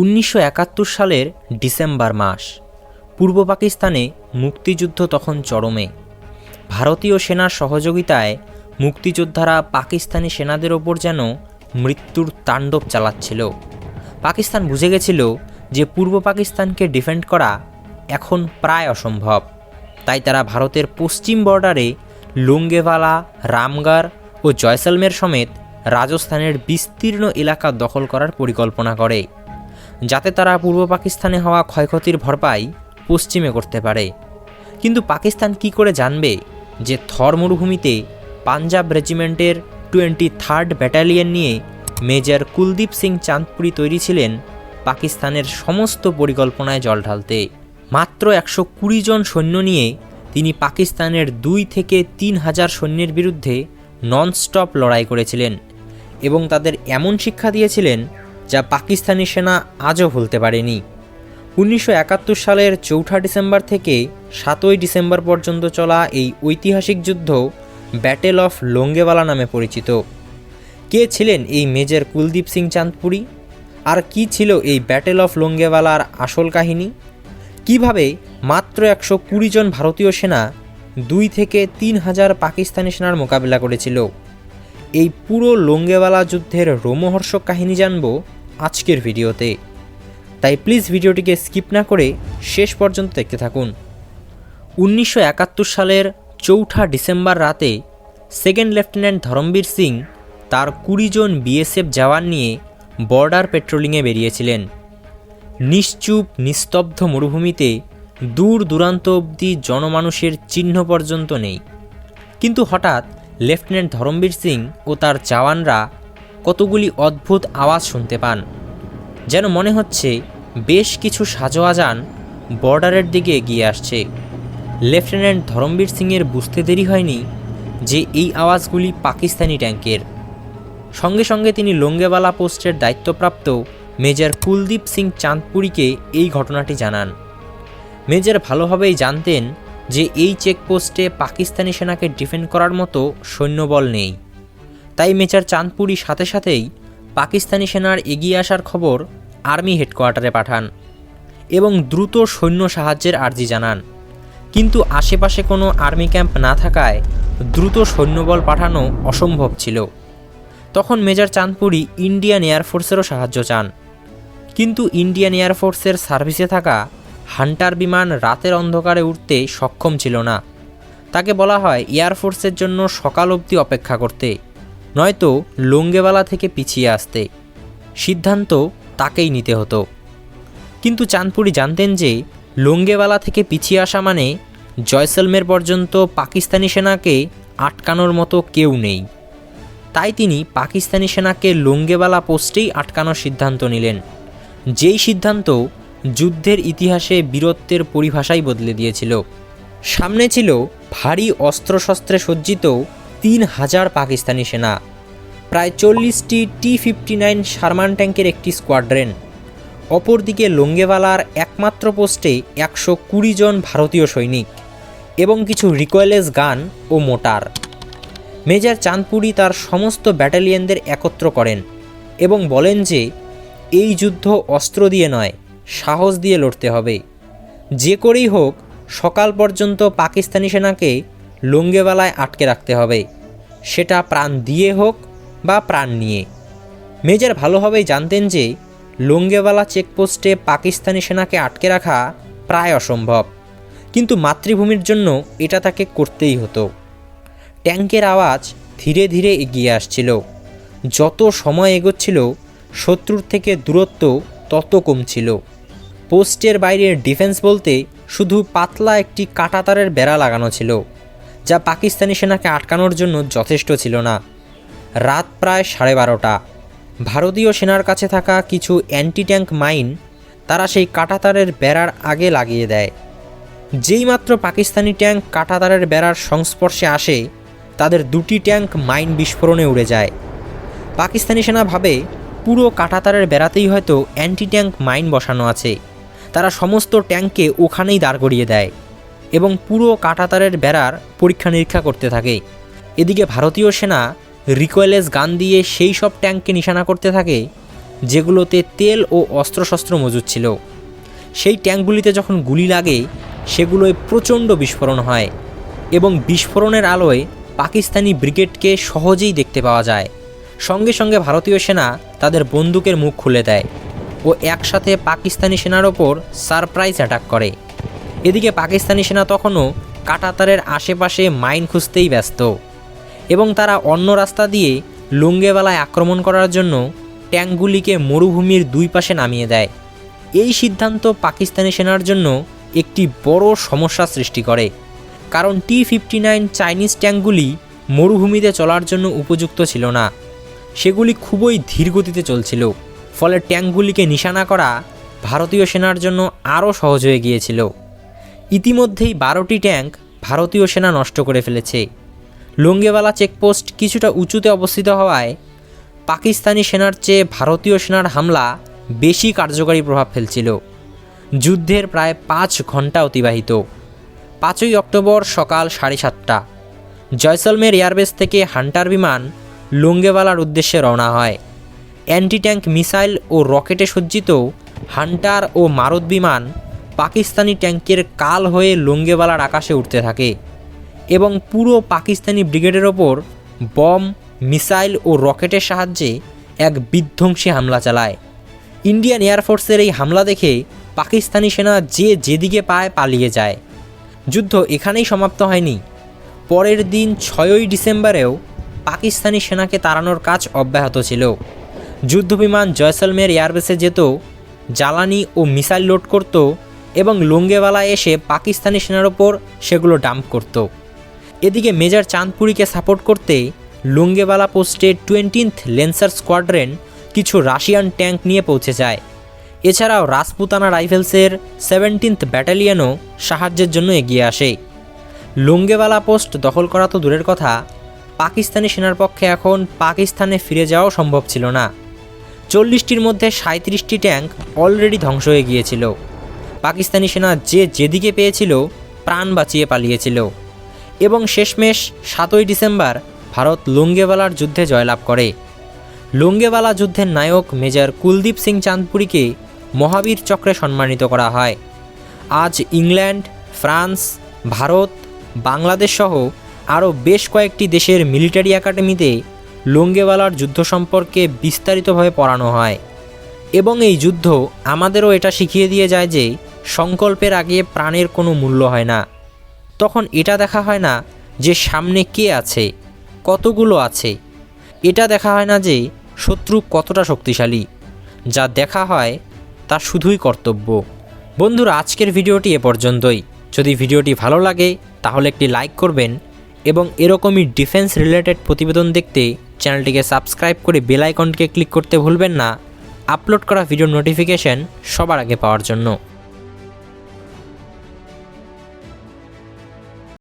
উনিশশো একাত্তর সালের ডিসেম্বর মাস। পূর্ব পাকিস্তানে মুক্তিযুদ্ধ তখন চরমে। ভারতীয় সেনার সহযোগিতায় মুক্তিযোদ্ধারা পাকিস্তানি সেনাদের ওপর যেন মৃত্যুর তাণ্ডব চালাচ্ছিল। পাকিস্তান বুঝে গেছিল যে পূর্ব পাকিস্তানকে ডিফেন্ড করা এখন প্রায় অসম্ভব। তাই তারা ভারতের পশ্চিম বর্ডারে লোঙ্গেওয়ালা, রামগড় ও জয়সলমের সমেত রাজস্থানের বিস্তীর্ণ এলাকা দখল করার পরিকল্পনা করে। যাতে তারা পূর্ব পাকিস্তানে হওয়া ক্ষয়ক্ষতির ভরপাই পশ্চিমে করতে পারে। কিন্তু পাকিস্তান কি করে জানবে যে থর মরুভূমিতে পাঞ্জাব রেজিমেন্টের টোয়েন্টি থার্ড ব্যাটালিয়ন নিয়ে মেজর কুলদীপ সিং চাঁদপুরি তৈরি ছিলেন পাকিস্তানের সমস্ত পরিকল্পনায় জল ঢালতে। মাত্র একশো কুড়ি জন সৈন্য নিয়ে তিনি পাকিস্তানের দুই থেকে তিন হাজার সৈন্যের বিরুদ্ধে ননস্টপ লড়াই করেছিলেন এবং তাদের এমন শিক্ষা দিয়েছিলেন যা পাকিস্তানি সেনা আজও ভুলতে পারেনি। উনিশশো একাত্তর সালের চৌঠা ডিসেম্বর থেকে সাতই ডিসেম্বর পর্যন্ত চলা এই ঐতিহাসিক যুদ্ধ ব্যাটেল অফ লোঙ্গেওয়ালা নামে পরিচিত। কে ছিলেন এই মেজর কুলদীপ সিং চাঁদপুরি? আর কি ছিল এই ব্যাটেল অফ লোঙ্গেওয়ালার আসল কাহিনী? কীভাবে মাত্র একশো কুড়ি জন ভারতীয় সেনা দুই থেকে তিন হাজার পাকিস্তানি সেনার মোকাবিলা করেছিল? এই পুরো লোঙ্গেওয়ালা যুদ্ধের রোমহর্ষক কাহিনী জানব আজকের ভিডিওতে। তাই প্লিজ ভিডিওটিকে স্কিপ না করে শেষ পর্যন্ত দেখতে থাকুন। উনিশশো একাত্তর সালের চৌঠা ডিসেম্বর রাতে সেকেন্ড লেফটেন্যান্ট ধরমবীর সিং তার কুড়ি জন বিএসএফ জওয়ান নিয়ে বর্ডার পেট্রোলিংয়ে বেরিয়েছিলেন। নিশ্চুপ, নিস্তব্ধ মরুভূমিতে দূর দূরান্ত অবধি জনমানুষের চিহ্ন পর্যন্ত নেই। কিন্তু হঠাৎ লেফটেন্যান্ট ধরমবীর সিং ও তার জওয়ানরা কতগুলি অদ্ভুত আওয়াজ শুনতে পান। যেন মনে হচ্ছে বেশ কিছু সাজোয়া যান বর্ডারের দিকে এগিয়ে আসছে। লেফটেন্যান্ট ধরমবীর সিংয়ের বুঝতে দেরি হয়নি যে এই আওয়াজগুলি পাকিস্তানি ট্যাঙ্কের। সঙ্গে সঙ্গে তিনি লোঙ্গেওয়ালা পোস্টের দায়িত্বপ্রাপ্ত মেজর কুলদীপ সিং চাঁদপুরীকে এই ঘটনাটি জানান। মেজর ভালোভাবেই জানতেন যে এই চেকপোস্টে পাকিস্তানি সেনাকে ডিফেন্ড করার মতো সৈন্যবল নেই। তাই মেজর চাঁদপুরি সাথে সাথেই পাকিস্তানি সেনার এগিয়ে আসার খবর আর্মি হেডকোয়ার্টারে পাঠান এবং দ্রুত সৈন্য সাহায্যের আর্জি জানান। কিন্তু আশেপাশে কোনো আর্মি ক্যাম্প না থাকায় দ্রুত সৈন্যবল পাঠানো অসম্ভব ছিল। তখন মেজর চাঁদপুরি ইন্ডিয়ান এয়ারফোর্সেরও সাহায্য চান। কিন্তু ইন্ডিয়ান এয়ারফোর্সের সার্ভিসে থাকা হান্টার বিমান রাতের অন্ধকারে উঠতে সক্ষম ছিল না। তাকে বলা হয় এয়ারফোর্সের জন্য সকাল অবধি অপেক্ষা করতে। নয়তো লোঙ্গেওয়ালা থেকে পিছিয়ে আসতে। সিদ্ধান্ত তাকেই নিতে হতো। কিন্তু চাঁদপুরি জানতেন যে, লোঙ্গেওয়ালা থেকে পিছিয়ে আসা মানে জয়সলমের পর্যন্ত পাকিস্তানি সেনাকে আটকানোর মতো কেউ নেই। তাই তিনি পাকিস্তানি সেনাকে লোঙ্গেওয়ালা পোস্টেই আটকানোর সিদ্ধান্ত নিলেন। যেই সিদ্ধান্ত যুদ্ধের ইতিহাসে বীরত্বের পরিভাষাই বদলে দিয়েছিল। সামনে ছিল ভারী অস্ত্রশস্ত্রে সজ্জিত তিন হাজার পাকিস্তানি সেনা। প্রায় চল্লিশটি টি ফিফটি নাইন শারমান ট্যাঙ্কের একটি স্কোয়াড্রেন। অপরদিকে লোঙ্গেওয়ালার একমাত্র পোস্টে একশো কুড়ি জন ভারতীয় সৈনিক এবং কিছু রিকয়েলেস গান ও মোটার। মেজর চাঁদপুরি তার সমস্ত ব্যাটালিয়নদের একত্র করেন এবং বলেন যে, এই যুদ্ধ অস্ত্র দিয়ে নয়, সাহস দিয়ে লড়তে হবে। যে করেই হোক, সকাল পর্যন্ত পাকিস্তানি সেনাকে লোঙ্গেওয়ালায় আটকে রাখতে হবে। সেটা প্রাণ দিয়ে হোক বা প্রাণ নিয়ে। মেজর ভালোভাবেই জানতেন যে লোঙ্গেওয়ালা চেকপোস্টে পাকিস্তানি সেনাকে আটকে রাখা প্রায় অসম্ভব, কিন্তু মাতৃভূমির জন্য এটা তাকে করতেই হতো। ট্যাঙ্কের আওয়াজ ধীরে ধীরে এগিয়ে আসছিল। যত সময় এগোচ্ছিল, শত্রুর থেকে দূরত্ব তত কমছিল। পোস্টের বাইরের ডিফেন্স বলতে শুধু পাতলা একটি কাঁটাতারের বেড়া লাগানো ছিল। যা পাকিস্তানি সেনাকে আটকানোর জন্য যথেষ্ট ছিল না। রাত প্রায় সাড়ে বারোটা। ভারতীয় সেনার কাছে থাকা কিছু অ্যান্টি ট্যাঙ্ক মাইন তারা সেই কাঁটাতারের বেড়ার আগে লাগিয়ে দেয়। যেইমাত্র পাকিস্তানি ট্যাঙ্ক কাঁটাতারের বেড়ার সংস্পর্শে আসে, তাদের দুটি ট্যাঙ্ক মাইন বিস্ফোরণে উড়ে যায়। পাকিস্তানি সেনা ভাবে, পুরো কাঁটাতারের বেড়াতেই হয়তো অ্যান্টি ট্যাঙ্ক মাইন বসানো আছে। তারা সমস্ত ট্যাঙ্ককে ওখানেই দাঁড় করিয়ে দেয়। এবং পুরো কাঁটাতারের বেড়ার পরীক্ষা নিরীক্ষা করতে থাকে। এদিকে ভারতীয় সেনা রিকয়েলেস গান দিয়ে সেই সব ট্যাঙ্ককে নিশানা করতে থাকে, যেগুলোতে তেল ও অস্ত্রশস্ত্র মজুদ ছিল। সেই ট্যাঙ্কগুলিতে যখন গুলি লাগে, সেগুলোয় প্রচণ্ড বিস্ফোরণ হয় এবং বিস্ফোরণের আলোয় পাকিস্তানি ব্রিগেডকে সহজেই দেখতে পাওয়া যায়। সঙ্গে সঙ্গে ভারতীয় সেনা তাদের বন্দুকের মুখ খুলে দেয় ও একসাথে পাকিস্তানি সেনার ওপর সারপ্রাইজ অ্যাটাক করে। এদিকে পাকিস্তানি সেনা তখনও কাটাতারের আশেপাশে মাইন খুঁজতেই ব্যস্ত এবং তারা অন্য রাস্তা দিয়ে লুঙ্গেওয়ালায় আক্রমণ করার জন্য ট্যাঙ্কগুলিকে মরুভূমির দুই পাশে নামিয়ে দেয়। এই সিদ্ধান্ত পাকিস্তানি সেনার জন্য একটি বড় সমস্যা সৃষ্টি করে, কারণ টি ফিফটি নাইন চাইনিজ ট্যাঙ্কগুলি মরুভূমিতে চলার জন্য উপযুক্ত ছিল না। সেগুলি খুবই ধীর গতিতে চলছিল, ফলে ট্যাঙ্কগুলিকে নিশানা করা ভারতীয় সেনার জন্য আরও সহজ হয়ে গিয়েছিল। ইতিমধ্যেই বারোটি ট্যাঙ্ক ভারতীয় সেনা নষ্ট করে ফেলেছে। লোঙ্গেওয়ালা চেকপোস্ট কিছুটা উঁচুতে অবস্থিত হওয়ায় পাকিস্তানি সেনার চেয়ে ভারতীয় সেনার হামলা বেশি কার্যকরী প্রভাব ফেলছিল। যুদ্ধের প্রায় পাঁচ ঘণ্টা অতিবাহিত। পাঁচই অক্টোবর সকাল সাড়ে সাতটা। জয়সলমের এয়ারবেস থেকে হান্টার বিমান লোঙ্গেওয়ালার উদ্দেশ্যে রওনা হয়। অ্যান্টি ট্যাঙ্ক মিসাইল ও রকেটে সজ্জিত হান্টার ও মারুত বিমান পাকিস্তানি ট্যাঙ্কের কাল হয়ে লোঙ্গেওয়ালার আকাশে উঠতে থাকে এবং পুরো পাকিস্তানি ব্রিগেডের ওপর বম, মিসাইল ও রকেটের সাহায্যে এক বিধ্বংসী হামলা চালায়। ইন্ডিয়ান এয়ারফোর্সের এই হামলা দেখে পাকিস্তানি সেনা যে যেদিকে পায় পালিয়ে যায়। যুদ্ধ এখানেই সমাপ্ত হয়নি। পরের দিন ছয়ই ডিসেম্বরেও পাকিস্তানি সেনাকে তাড়ানোর কাজ অব্যাহত ছিল। যুদ্ধবিমান জয়সলমের এয়ারবেসে যেত, জ্বালানি ও মিসাইল লোড করত এবং লুঙ্গেওয়ালা এসে পাকিস্তানি সেনার ওপর সেগুলো ডাম্প করত। এদিকে মেজর চাঁদপুরিকে সাপোর্ট করতে লুঙ্গেওয়ালা পোস্টে টোয়েন্টিন্থ লেন্সার স্কোয়াড্রেন কিছু রাশিয়ান ট্যাঙ্ক নিয়ে পৌঁছে যায়। এছাড়াও রাজপুতানা রাইফেলসের সেভেন্টিন্থ ব্যাটালিয়নও সাহায্যের জন্য এগিয়ে আসে। লুঙ্গেওয়ালা পোস্ট দখল করা তো দূরের কথা, পাকিস্তানি সেনার পক্ষে এখন পাকিস্তানে ফিরে যাওয়াও সম্ভব ছিল না। চল্লিশটির মধ্যে সাঁত্রিশটি ট্যাঙ্ক অলরেডি ধ্বংস হয়ে গিয়েছিল। পাকিস্তানি সেনা যে যেদিকে পেয়েছিল, প্রাণ বাঁচিয়ে পালিয়েছিল। এবং শেষমেশ সাতই ডিসেম্বর ভারত লুঙ্গেওয়ালার যুদ্ধে জয়লাভ করে। লুঙ্গেওয়ালা যুদ্ধের নায়ক মেজর কুলদীপ সিং চাঁদপুরীকে মহাবীর চক্রে সম্মানিত করা হয়। আজ ইংল্যান্ড, ফ্রান্স, ভারত, বাংলাদেশ সহ আরও বেশ কয়েকটি দেশের মিলিটারি একাডেমিতে লুঙ্গেওয়ালার যুদ্ধ সম্পর্কে বিস্তারিতভাবে পড়ানো হয়। এবং এই যুদ্ধ আমাদেরও এটা শিখিয়ে দিয়ে যায় যে সংকল্পের আগে প্রাণের কোনো মূল্য হয় না। তখন এটা দেখা হয় না যে সামনে কে আছে, কতগুলো আছে। এটা দেখা হয় না যে শত্রু কতটা শক্তিশালী, যা দেখা হয় তা শুধুই কর্তব্য। বন্ধুরা, আজকের ভিডিওটি এ পর্যন্তই। যদি ভিডিওটি ভালো লাগে, তাহলে একটি লাইক করবেন এবং এরকমই ডিফেন্স রিলেটেড প্রতিবেদন দেখতে চ্যানেলটিকে সাবস্ক্রাইব করে বেল আইকনটিকে ক্লিক করতে ভুলবেন না। আপলোড করা ভিডিও নোটিফিকেশন সবার আগে পাওয়ার জন্য।